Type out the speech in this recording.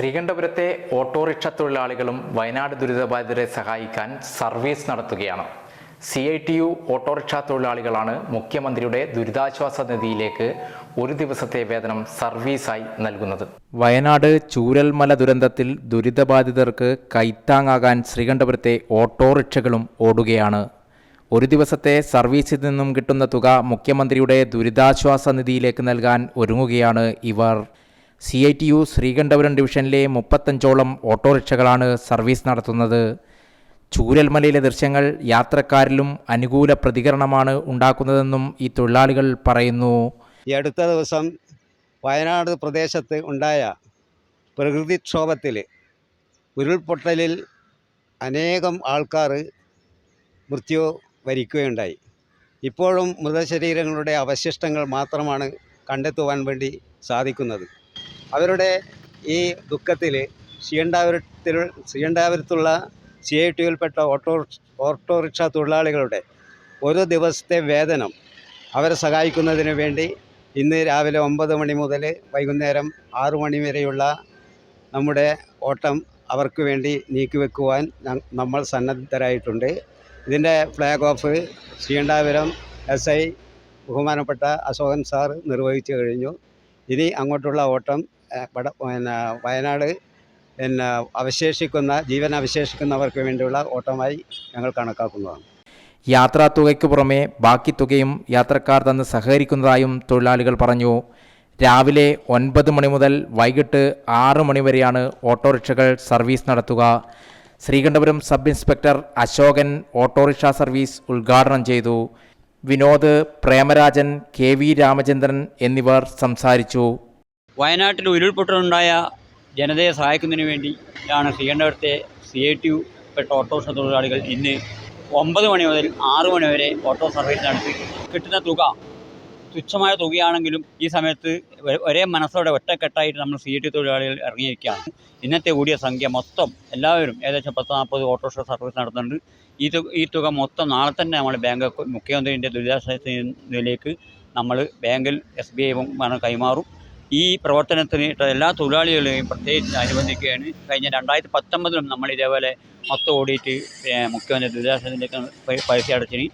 ശ്രീകണ്ഠപുരത്തെ autorickshaw തൊഴിലാളികളും വയനാട് ദുരിതബാധിതരെ സഹായിക്കാൻ service നടത്തുകയാണ്. C I T U autorickshaw തൊഴിലാളികളാണ് മുഖ്യമന്ത്രിയുടെ ദുരിതാശ്വാസ നിധിയിലേക്ക് ഒരു ദിവസത്തെ വേതനം സർവീസായി നൽകുന്നത്. വയനാട് ചൂരൽമല ദുരന്തത്തിൽ ദുരിതബാധിതർക്ക് കൈത്താങ്ങാകാൻ ശ്രീകണ്ഠപുരത്തെ ഓട്ടോറിക്ഷകളും ഓടുകയാണ്. ഒരു ദിവസത്തെ സർവീസിൽ നിന്നും കിട്ടുന്ന തുക മുഖ്യമന്ത്രിയുടെ ദുരിതാശ്വാസ നിധിയിലേക്ക് നൽകാൻ ഒരുങ്ങുകയാണ് ഇവർ. C I T U Sreekandapuram ഡിവിഷനിലെ മുപ്പത്തഞ്ചോളം ഓട്ടോറിക്ഷകളാണ് സർവീസ് നടത്തുന്നത്. ചൂരൽമലയിലെ ദൃശ്യങ്ങൾ യാത്രക്കാരിലും അനുകൂല പ്രതികരണമാണ് ഉണ്ടാക്കുന്നതെന്നും ഈ തൊഴിലാളികൾ പറയുന്നു. ഈ അടുത്ത ദിവസം വയനാട് പ്രദേശത്ത് ഉണ്ടായ പ്രകൃതിക്ഷോഭത്തിൽ ഉരുൾപൊട്ടലിൽ അനേകം ആൾക്കാർ മൃത്യു വരിക്കുകയുണ്ടായി. ഇപ്പോഴും മൃതശരീരങ്ങളുടെ അവശിഷ്ടങ്ങൾ മാത്രമാണ് കണ്ടെത്തുവാൻ വേണ്ടി സാധിക്കുന്നത്. അവരുടെ ഈ ദുഃഖത്തിൽ ശ്രീകണ്ഠാപുരത്തിൽ ശ്രീകണ്ഠാപുരത്തുള്ള സി ഐ ടിയിൽപ്പെട്ട ഓട്ടോ ഓട്ടോറിക്ഷ തൊഴിലാളികളുടെ ഒരു ദിവസത്തെ വേതനം അവരെ സഹായിക്കുന്നതിന് വേണ്ടി ഇന്ന് രാവിലെ ഒമ്പത് മണി മുതൽ വൈകുന്നേരം ആറു മണി വരെയുള്ള നമ്മുടെ ഓട്ടം അവർക്ക് വേണ്ടി നീക്കിവെക്കുവാൻ നമ്മൾ സന്നദ്ധരായിട്ടുണ്ട്. ഇതിന്റെ flag off Sreekandapuram S I ബഹുമാനപ്പെട്ട അശോകൻ സാർ നിർവഹിച്ചു കഴിഞ്ഞു. ഇനി അങ്ങോട്ടുള്ള ഓട്ടം പിന്നെ വയനാട് പിന്നെ അവശേഷിക്കുന്ന ജീവൻ അവശേഷിക്കുന്നവർക്ക് വേണ്ടിയുള്ള ഓട്ടമായി ഞങ്ങൾ കണക്കാക്കുന്നതാണ്. യാത്രാ തുകയ്ക്ക് പുറമെ ബാക്കി തുകയും യാത്രക്കാർ തന്ന് സഹകരിക്കുന്നതായും തൊഴിലാളികൾ പറഞ്ഞു. രാവിലെ ഒൻപത് മണി മുതൽ വൈകിട്ട് ആറ് മണി വരെയാണ് ഓട്ടോറിക്ഷകൾ സർവീസ് നടത്തുക. Sreekandapuram sub inspector Ashokan autorickshaw service ഉദ്ഘാടനം ചെയ്തു. വിനോദ് പ്രേമരാജൻ കെ വി രാമചന്ദ്രൻ എന്നിവർ സംസാരിച്ചു. വയനാട്ടിൽ ഉരുൾപൊട്ടലുണ്ടായ ജനതയെ സഹായിക്കുന്നതിന് വേണ്ടിയാണ് ശ്രീകണ്ഠപുരത്തെ സി ഐ ടി പെട്ട ഓട്ടോറിക്ഷ തൊഴിലാളികൾ ഇന്ന് ഒമ്പത് മണി മുതൽ ആറ് മണി വരെ ഓട്ടോ സർവീസ് നടത്തി. കിട്ടുന്ന തുക തുച്ഛമായ തുകയാണെങ്കിലും ഈ സമയത്ത് ഒരേ മനസ്സോടെ ഒറ്റക്കെട്ടായിട്ട് നമ്മൾ സി ടി തൊഴിലാളികൾ ഇറങ്ങിയിരിക്കുകയാണ്. ഇന്നത്തെ കൂടിയ സംഖ്യ മൊത്തം എല്ലാവരും ഏകദേശം പത്ത് നാൽപ്പത് ഓട്ടോറിക്ഷ സർവീസ് നടത്തുന്നുണ്ട്. ഈ തുക ഈ തുക മൊത്തം നാളെ തന്നെ നമ്മൾ ബാങ്ക് മുഖ്യമന്ത്രിന്റെ ദുരിതാശ്വാസത്തിലേക്ക് നമ്മൾ ബാങ്കിൽ എസ് ബി ഐ കൈമാറും. ഈ പ്രവർത്തനത്തിന് എല്ലാ തൊഴിലാളികളെയും പ്രത്യേകിച്ച് അനുബന്ധിക്കുകയാണ് കഴിഞ്ഞ രണ്ടായിരത്തി പത്തൊമ്പതിലും നമ്മൾ ഇതേപോലെ മൊത്തം ഓടിയിട്ട് മുഖ്യമന്ത്രി മുഖ്യമന്ത്രി നിധിയിലേക്ക് പൈസ അടച്ചിന്.